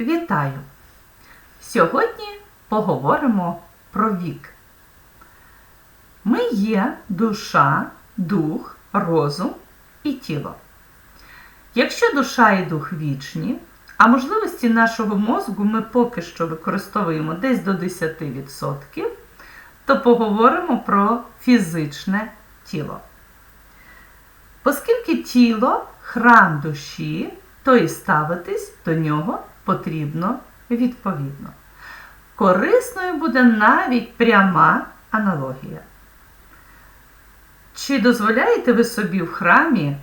Вітаю! Сьогодні поговоримо про вік. Ми є душа, дух, розум і тіло. Якщо душа і дух вічні, а можливості нашого мозку ми поки що використовуємо десь до 10%, то поговоримо про фізичне тіло. Оскільки тіло храм душі, то і ставитись до нього потрібно відповідно. Корисною буде навіть пряма аналогія. Чи дозволяєте ви собі в храмі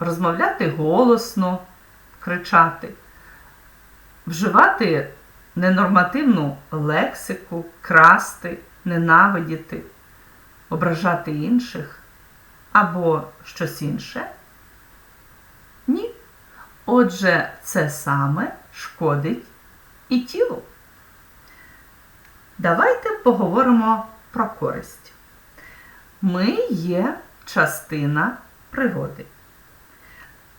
розмовляти голосно, кричати, вживати ненормативну лексику, красти, ненавидіти, ображати інших або щось інше? Отже, це саме шкодить і тілу. Давайте поговоримо про користь. Ми є частина природи.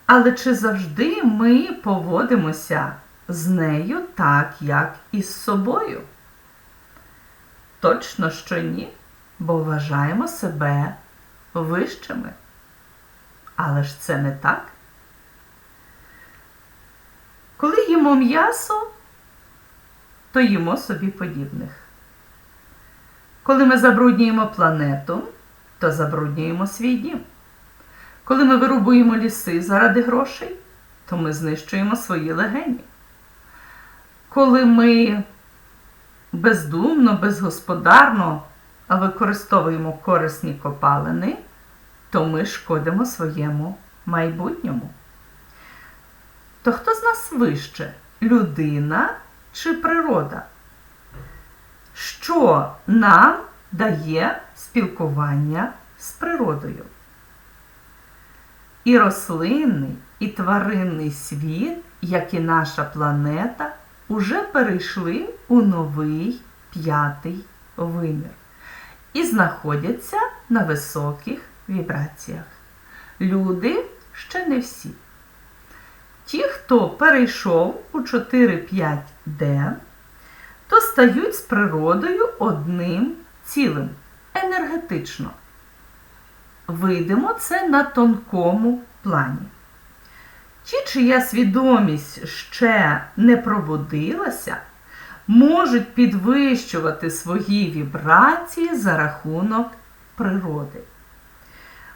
Але чи завжди ми поводимося з нею так, як і з собою? Точно, що ні, бо вважаємо себе вищими. Але ж це не так. Коли їмо м'ясо, то їмо собі подібних. Коли ми забруднюємо планету, то забруднюємо свій дім. Коли ми вирубуємо ліси заради грошей, то ми знищуємо свої легені. Коли ми бездумно, безгосподарно використовуємо корисні копалини, то ми шкодимо своєму майбутньому. То хто з нас вище людина чи природа? Що нам дає спілкування з природою? І рослинний, і тваринний світ, як і наша планета, уже перейшли у новий п'ятий вимір і знаходяться на високих вібраціях. Люди ще не всі. Ті, хто перейшов у 4-5D, то стають з природою одним цілим, енергетично. Видимо це на тонкому плані. Ті, чия свідомість ще не пробудилася, можуть підвищувати свої вібрації за рахунок природи.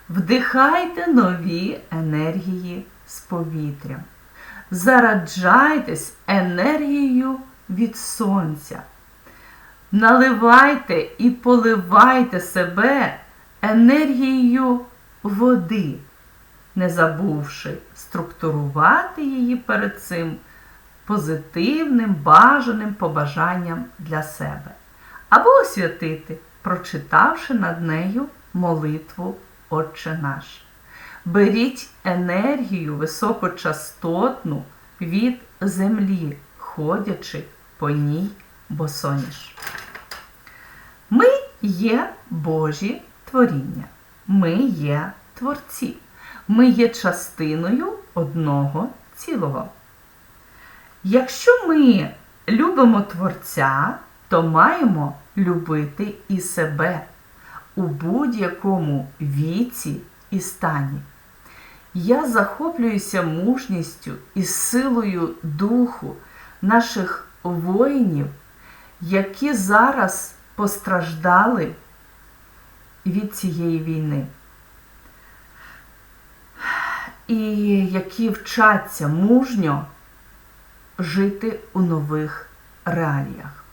Вдихайте нові енергії з повітрям. Зараджайтесь енергією від сонця. Наливайте і поливайте себе енергією води, не забувши структурувати її перед цим позитивним, бажаним побажанням для себе. Або освятити, прочитавши над нею молитву Отче наш. Беріть енергію високочастотну від землі, ходячи по ній босоніж. Ми є Божі творіння. Ми є творці. Ми є частиною одного цілого. Якщо ми любимо Творця, то маємо любити і себе у будь-якому віці і стані. Я захоплююся мужністю і силою духу наших воїнів, які зараз постраждали від цієї війни. І які вчаться мужньо жити у нових реаліях.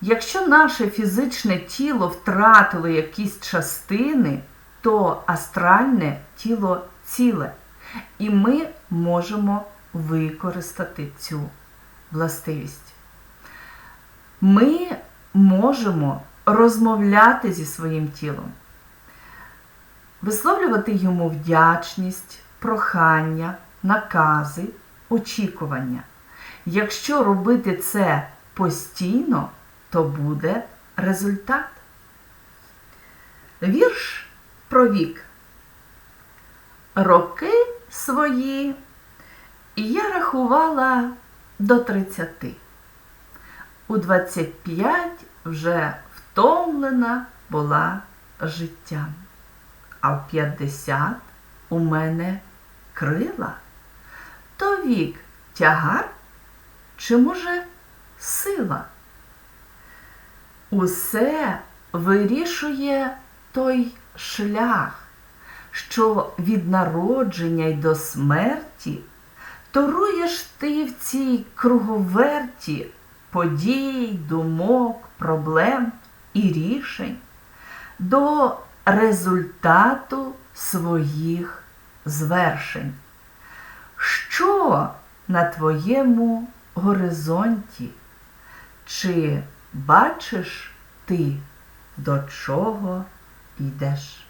Якщо наше фізичне тіло втратило якісь частини, то астральне тіло ціле, і ми можемо використати цю властивість. Ми можемо розмовляти зі своїм тілом, висловлювати йому вдячність, прохання, накази, очікування. Якщо робити це постійно, то буде результат. Вірш про вік. Роки свої я рахувала до 30. У 25 вже втомлена була життям, а в 50 у мене крила. То вік тягар чи, може, сила? Усе вирішує той шлях, що від народження й до смерті торуєш ти в цій круговерті подій, думок, проблем і рішень до результату своїх звершень. Що на твоєму горизонті? Чи бачиш ти, до чого йдеш?